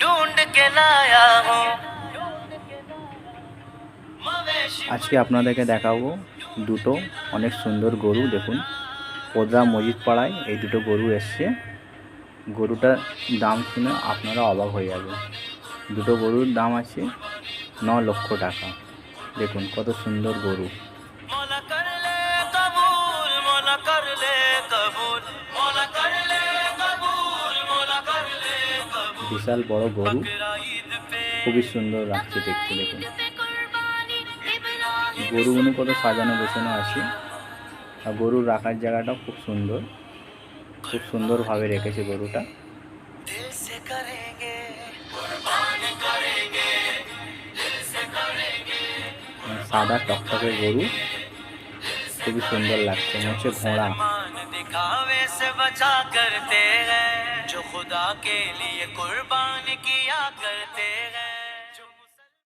ढूंढ के लाया हूँ আজকে আপনাদেরকে দেখাবো দুটো অনেক সুন্দর গরু দেখুন কোদরা মজিদ পাড়ায় এই দুটো গরু এসছে গরুটার দাম শুনে আপনারা অবাক হয়ে যাবেন দুটো গরুর দাম আছে ন লক্ষ টাকা দেখুন কত সুন্দর গরু বিশাল বড় গরু। খুবই সুন্দর লাগছে দেখতে, দেখুন। গরুগুলো কত সাজানো, গোছানো আছে। আর গরুর রাখার জায়গাটাও খুব সুন্দর। খুব সুন্দরভাবে রেখেছে গরুটা। মানে সাদা টকটকের গরু। খুবই সুন্দর লাগছে। হচ্ছে ঘোড়া खुदा के लिए कुर्बान किया करते